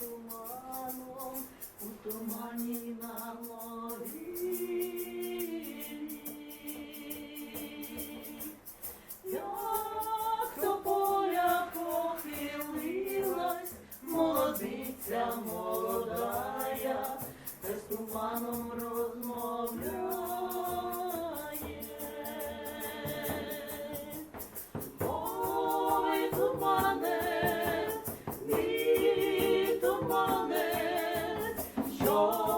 туманом, у тумані на морі. Як то поля похилилась, молодиця молодая, та з туманом розмовляє. Oh.